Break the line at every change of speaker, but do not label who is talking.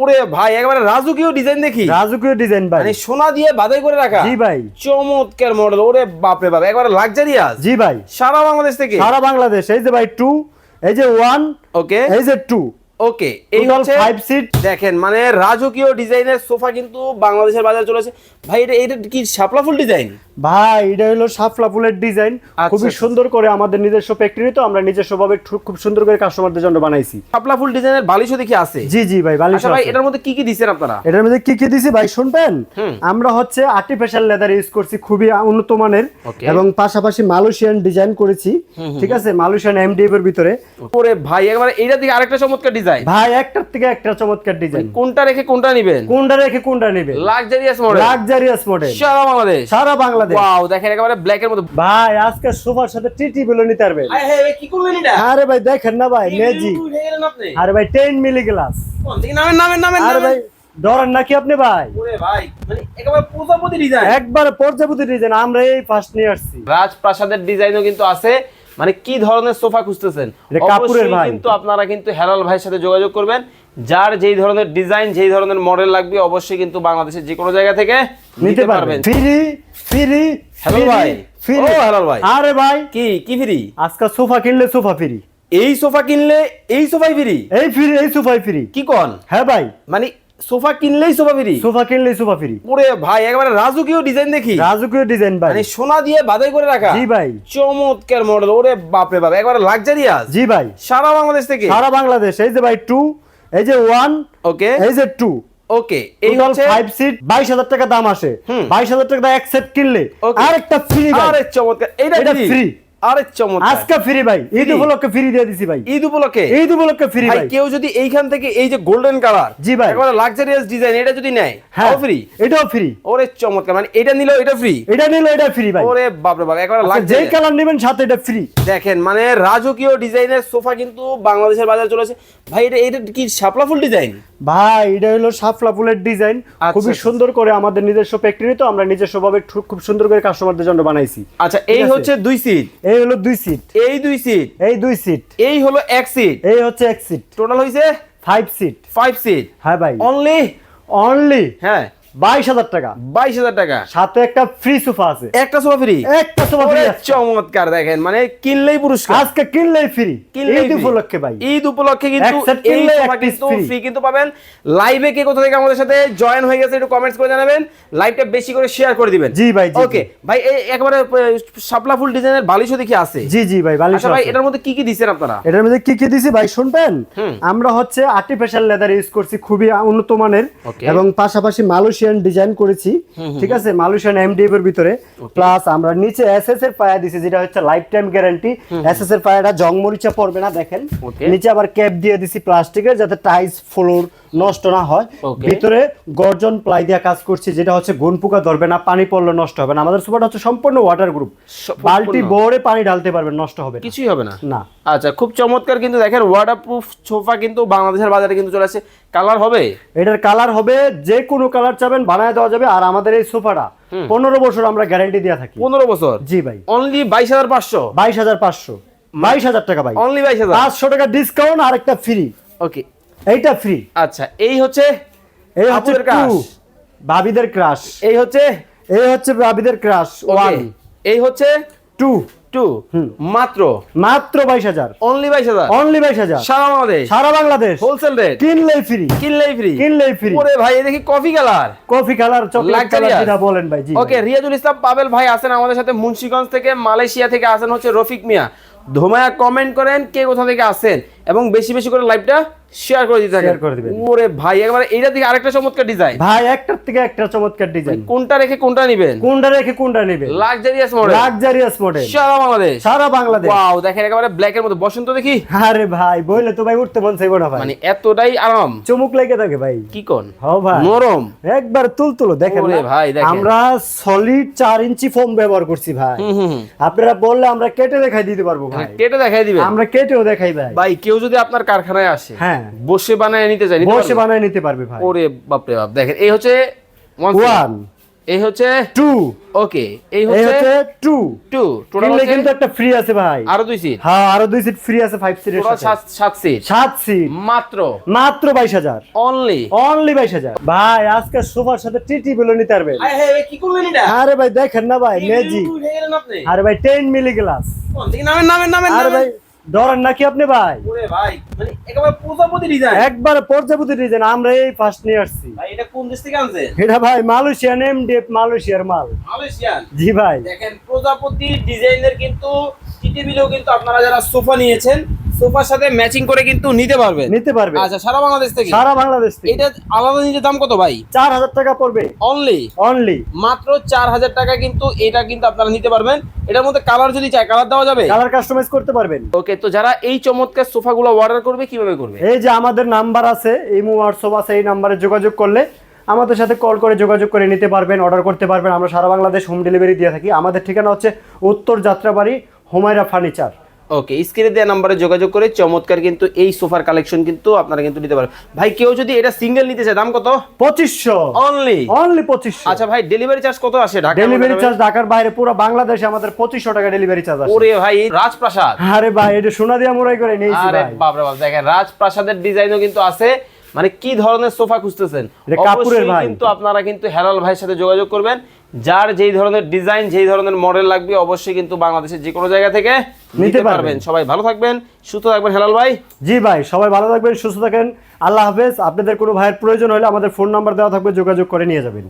ওরে ভাই একেবারে রাজকীয় ডিজাইন দেখি।
রাজকীয় ডিজাইন ভাই।
মানে সোনা দিয়ে বাধাই করে রাখা।
জি ভাই।
চমৎকার মডেল ওরে বাপরে বাপ একবারে লাক্সারিয়াস
জি ভাই।
সারা বাংলাদেশ থেকে?
সারা বাংলাদেশ এই যে ভাই টু এই যে ওয়ান
ওকে
এই যে টু
ওকে এই হচ্ছে
ফাইভ সিট
দেখেন মানে রাজকীয় ডিজাইনের সোফা কিন্তু বাংলাদেশের বাজারে চলেছে ভাই এটা এটা কি শাপলা ফুল ডিজাইন?
ভাই এটা হলো সাফলা ফুলের ডিজাইন।
আচ্ছা,
খুবই
আচ্ছা।
সুন্দর করে আমাদের নিজস্ব ফ্যাক্টরি তো আমরা নিজস্ব ভাবে খুব সুন্দর করে কাস্টমারদের জন্য বানাইছি।
শাপলা ফুল ডিজাইনের বালিশও দেখি আছে?
জি জি ভাই বালিশ
আচ্ছা ভাই এটার মধ্যে কি কি দিচ্ছেন আপনারা?
এটার মধ্যে কি কি দিছি ভাই শুনবেন? আমরা হচ্ছে আর্টিফিশিয়াল লেদার ইউজ করছি খুবই উন্নত মানের। এবং পাশাপাশি মালয়েশিয়ান ডিজাইন করেছি। ঠিক আছে? মালয়েশিয়ান এমডিএফ এর ভিতরে।
ওরে ভাই একবারে এইটা দিকে আরেকটা চমৎকার ডিজাইন
ভাই একটার থেকে একটা চমৎকার ডিজাইন
কোনটা রেখে কোনটা নেবেন?
কোনটা রেখে কোনটা নেবে
লাক্সারিয়াস মডেল
লাক্সারিয়াস মডেল
সারা বাংলাদেশ।
সারা বাংলাদেশ।
ওয়াও দেখেন একেবারে ব্ল্যাক এর মধ্যে
ভাই আজকে সোফার সাথে টিটি বেলো নিতে পারবেন।
ভাই, কি করলেন এটা?
আরে ভাই দেখেন না ভাই ম্যাজিক আরে ভাই টেন মিলি গ্লাস
কোন দিকে নামেন নামেন নামেন
আরে ভাই ডরেন নাকি আপনি ভাই?
ওরে ভাই মানে একেবারে প্রজাপতি ডিজাইন
একবার পর্যাপ্ত ডিজাইন আমরা এই ফার্স্ট নিয়ে আসছি।
রাজপ্রাসাদের ডিজাইনও কিন্তু আছে। মানে কি ধরনের সোফা খুঁজতেছেন?
কাপুরের ভাই।
কিন্তু আপনারা কিন্তু হেলাল ভাইয়ের সাথে যোগাযোগ করবেন। যার যেই ধরনের ডিজাইন যেই ধরনের মডেল লাগবে অবশ্যই কিন্তু বাংলাদেশের যে কোনো জায়গা থেকে
নিতে পারবেন। ফ্রি ফ্রি
Hello ভাই।
ফ্রি।
ও, hello ভাই।
আরে ভাই।
কি কি ফ্রি?
আজকে সোফা কিনলে সোফা ফ্রি।
এই সোফা কিনলে এই সোফাই ফ্রি?
এই ফ্রি এই সোফাই ফ্রি।
কি কোন?
হ্যাঁ ভাই।
মানে সোফা কিনলেই সোফা ফ্রি।
সোফা কিনলেই সোফা ফ্রি।
ওরে ভাই একেবারে রাজকীয় ডিজাইন দেখি।
রাজকীয় ডিজাইন ভাই।
মানে সোনা দিয়ে বাধাই করে রাখা।
জি ভাই।
চমৎকার মডেল ওরে বাপরে বাপ একবারে লাক্সারিয়াস
জি ভাই।
সারা বাংলাদেশ থেকে?
সারা বাংলাদেশ এই যে ভাই টু এই যে ওয়ান
ওকে
এই যে টু
ওকে এই হচ্ছে
ফাইভ সিট বাইশ হাজার টাকা দাম আসে।
হুম।
বাইশ হাজার টাকা এক সেট কিনলে. আরেকটা ফ্রি
আরে চমৎকার এইটা
এটা
ফ্রি। আরে চমৎকার।
আজকে ফ্রি ভাই ঈদ উপলক্ষে ফ্রি দিয়ে দিছি ভাই।
ঈদ উপলক্ষে?
ঈদ উপলক্ষে ফ্রি
ভাই কেউ যদি এইখান থেকে এই যে গোল্ডেন কালার
জি ভাই।
একবারে লাক্সারিয়াস ডিজাইন এটা যদি নেয়
হ্যাঁ
ফ্রি
এটাও ফ্রি
ওরে চমৎকার মানে এটা নিলেও এটা ফ্রি
এটা নিলে এটা ফ্রি ভাই।
ওরে বাপরে বাপ একবারে
আচ্ছা, যেই কালার নেবেন সাথে এটা ফ্রি
দেখেন মানে রাজকীয় ডিজাইনের সোফা কিন্তু বাংলাদেশের বাজারে চলেছে ভাই এটা এটা কি শাপলা ফুল ডিজাইন?
ভাই এটা হলো সাফলা ফুলের ডিজাইন।
আচ্ছা,
খুবই
আচ্ছা।
সুন্দর করে আমাদের নিজস্ব ফ্যাক্টরি তো আমরা নিজস্ব ভাবে খুব সুন্দর করে কাস্টমারদের জন্য বানাইছি।
আচ্ছা এই হচ্ছে দুই সিট
এই হলো দুই সিট
এই দুই সিট
এই দুই সিট
এই হলো এক সিট
এই হচ্ছে এক সিট
টোটাল হয়েছে
ফাইভ সিট
ফাইভ সিট
হ্যাঁ ভাই।
অনলি
অনলি
হ্যাঁ।
বাইশ হাজার টাকা।
বাইশ হাজার টাকা।
সাথে একটা ফ্রি সোফা আছে।
একটা সোফা ফ্রি
একটা সোফা ফ্রি
চমৎকার দেখেন মানে কিনলেই পুরস্কার।
আজকে কিনলেই ফ্রি ঈদ উপলক্ষে ভাই।
ঈদ উপলক্ষে কিন্তু এই সোফা
এক piece
কিন্তু
free।
ফ্রি কিন্তু পাবেন। লাইভে কে কোথা থেকে আমাদের সাথে জয়েন হয়ে গেছে একটু কমেন্টস করে জানাবেন। লাইভটা বেশি করে শেয়ার করে দিবেন।
জি ভাই,
ওকে ভাই এই একেবারে শাপলা ফুল ডিজাইনের বালিশও দেখি আছে।
জি জি ভাই বালিশ
আচ্ছা ভাই এটার মধ্যে কি কি দিচ্ছেন আপনারা?
এটার মধ্যে কি কি দিছি ভাই শুনবেন? আমরা হচ্ছে আর্টিফিশিয়াল লেদার ইউজ করছি খুবই উন্নত মানের। এবং পাশাপাশি মালয়েশিয়ান ডিজাইন করেছি ঠিক আছে? মালয়েশিয়ান এমডিএফ এর ভিতরে। প্লাস আমরা নিচে এসএস এর পায়া দিছি যেটা হচ্ছে লাইফ টাইম গ্যারান্টি এসএস এর পায়াটা জং মরিচা পড়বে না দেখেন। নিচে আবার ক্যাপ দিয়ে দিছি প্লাস্টিকের যাতে টাইস ফ্লোর নষ্ট না হয়. ভিতরে গর্জন প্লাই দিয়ে কাজ করছি যেটা হচ্ছে গুন পোকা ধরবে না পানি পড়লে নষ্ট হবে না। আমাদের সুপারটা হচ্ছে সম্পূর্ণ ওয়াটার গ্রুপ। বালতি ভরে পানি ঢালতে পারবেন নষ্ট হবে না।
কিছুই হবে না।
না।
আচ্ছা খুব চমৎকার কিন্তু দেখেন ওয়াটারপ্রুফ সোফা কিন্তু বাংলাদেশের বাজারে কিন্তু চলে আসে। কালার হবে?
এটার কালার হবে যে কোনো কালার চাবেন বানায় দেওয়া যাবে। আর আমাদের এই সোফাটা পনেরো বছর আমরা গ্যারান্টি দিয়ে থাকি।
পনেরো বছর?
জি ভাই।
অনলি বাইশ হাজার পাঁচশো?
বাইশ হাজার পাঁচশো। বাইশ হাজার টাকা ভাই।
অনলি বাইশ হাজার?
পাঁচশো টাকা ডিসকাউন্ট আর একটা ফ্রি
ওকে
এইটা ফ্রি
আচ্ছা এই হচ্ছে
এই হচ্ছে। ভাবিদের ক্রাশ
এই হচ্ছে?
এই হচ্ছে ভাবিদের ক্রাশ ওয়ান
এই হচ্ছে?
টু
টু মাত্র?
মাত্র বাইশ হাজার।
অনলি বাইশ হাজার?
অনলি বাইশ হাজার।
সারা বাংলাদেশ?
সারা বাংলাদেশ।
হোলসেল রেট
কিনলেই ফ্রি
কিনলেই ফ্রি
কিনলেই ফ্রি
ওরে ভাই দেখি coffee colour
coffee colour chocolate colour যেটা বলেন ভাই জি।
ওকে রিয়াজুল ইসলাম পাবেল ভাই আছেন আমাদের সাথে মুন্সিগঞ্জ থেকে মালয়েশিয়া থেকে আসেন হচ্ছে রফিক মিয়া। ধোমায়া কমেন্ট করেন কে কোথা থেকে আসেন এবং বেশি বেশি করে লাইভটা শেয়ার করে দিতে থাকেন।
Share করে দিবেন।
ওরে ভাই একবার এইটা থেকে আরেকটা চমৎকার ডিজাইন
ভাই একটার থেকে একটা চমৎকার ডিজাইন
কোনটা রেখে কোনটা নেবেন?
কোনটা রেখে কোনটা নেবে
লাক্সারিয়াস মডেল
লাক্সারিয়াস মডেল
সারা বাংলাদেশ।
সারা বাংলাদেশ।
ওয়াও দেখেন একেবারে ব্ল্যাক এর মধ্যে বসন্ত দেখি।
আরে ভাই বইলে তো ভাই উঠতে মন চাইব না ভাই।
মানে এতটাই আরাম।
চমুক লেগে থাকে ভাই।
কি কোন?
হ ভাই।
নরম।
একবার তুল তুলো দেখেন
ওরে ভাই, দেখেন।
আমরা সলিড চার ইঞ্চি ফোম ব্যবহার করছি ভাই। আপনারা বললে আমরা কেটে দেখাই দিতে পারব ভাই।
কেটে দেখাই দিবেন।
আমরা কেটেও দেখাই ভাই।
ভাই কেউ যদি আপনার কারখানায় আসে
হ্যাঁ।
বসে বানায় নিতে নিতে
বসে বানায় নিতে পারবে ভাই।
ওরে বাপরে বাপ দেখেন এই হচ্ছে
ওয়ান
এই হচ্ছে
টু
ওকে এই হচ্ছে
টু
টু টোটাল
কিন্তু একটা ফ্রি আছে ভাই।
আরও দুই সিট
হ্যাঁ আরও দুই সিট ফ্রি আছে ফাইভ সিটের সাথে।
সাত সিট
সাত সিট
মাত্র।
মাত্র বাইশ হাজার।
অনলি
অনলি বাইশ হাজার। ভাই আজকে সোফার সাথে টিটি বেলো নিতে পারবেন।
কি করলেন এটা?
আরে ভাই দেখেন না ভাই ম্যাজিক আরে ভাই টেন মিলি গ্লাস
নামেন নামেন নামেন
আরে ভাই ডরান নাকি আপনি ভাই?
একবার মানে একেবারে প্রজাপতি ডিজাইন
একবারে পর্যাপ্ত ডিজাইন আমরা এই ফার্স্ট নিয়ে আসছি।
ভাই এটা কোন দেশ
এটা ভাই মালয়েশিয়ান এমডিএফ মালয়েশিয়ার মাল।
মালয়েশিয়ান?
জি ভাই।
দেখেন প্রজাপতি ডিজাইনের কিন্তু কিন্তু আপনারা যারা সোফা নিয়েছেন সোফার সাথে ম্যাচিং করে কিন্তু নিতে পারবে।
নিতে পারবে।
আচ্ছা সারা বাংলাদেশ থেকে?
সারা বাংলাদেশ থেকে।
এটা আলাদা নিতে দাম কত ভাই?
চার হাজার টাকা পড়বে।
অনলি
অনলি
মাত্র চার হাজার টাকা কিন্তু এটা কিন্তু আপনারা নিতে পারবেন। এটার মধ্যে কালার যদি চাই কালার দেওয়া যাবে?
কালার কাস্টমাইজ করতে পারবেন।
ওকে তো যারা এই চমৎকার সোফাগুলো অর্ডার করবে কীভাবে করবে?
এই যে আমাদের নাম্বার আছে এই হোয়াটসঅ্যাপ আছে এই নাম্বারে যোগাযোগ করলে আমাদের সাথে কল করে যোগাযোগ করে নিতে পারবেন অর্ডার করতে পারবেন। আমরা সারা বাংলাদেশ হোম ডেলিভারি দিয়ে থাকি। আমাদের ঠিকানা হচ্ছে উত্তর যাত্রাবাড়ি হোমাইরা ফার্নিচার
ওকে স্ক্রিনে দেওয়া নাম্বারে যোগাযোগ করে চমৎকার কিন্তু এই সোফার কালেকশন কিন্তু আপনারা কিন্তু নিতে পারবেন ভাই কেউ যদি এটা সিঙ্গেল নিতে চায় দাম কত?
পঁচিশশো।
অনলি
অনলি পঁচিশশো।
আচ্ছা ভাই ডেলিভারি চার্জ কত আসে ঢাকা
ডেলিভারি চার্জ ঢাকার বাইরে পুরো বাংলাদেশে আমাদের পঁচিশশো টাকা ডেলিভারি চার্জ আছে
ওরে ভাই রাজপ্রাসাদ।
আরে ভাই এটা সোনা দিয়া মোড়াই করে নিয়েছি
আরে বাপরে বাপ দেখেন রাজপ্রাসাদের ডিজাইনও কিন্তু আছে। মানে কি ধরনের সোফা খুঁজতেছেন?
কাপুরের ভাই।
কিন্তু আপনারা কিন্তু হেলাল ভাইয়ের সাথে যোগাযোগ করবেন। যার যেই ধরনের ডিজাইন যেই ধরনের মডেল লাগবে অবশ্যই কিন্তু বাংলাদেশের যে কোনো জায়গা থেকে নিতে পারবেন। সবাই ভালো থাকবেন সুস্থ থাকবেন। হেলাল ভাই।
জি ভাই সবাই ভালো থাকবেন সুস্থ থাকেন। আল্লাহ হাফেজ। আপনাদের কোনো ভাইয়ের প্রয়োজন হলে আমাদের ফোন নাম্বার দেওয়া থাকবে যোগাযোগ করে নিয়ে যাবেন।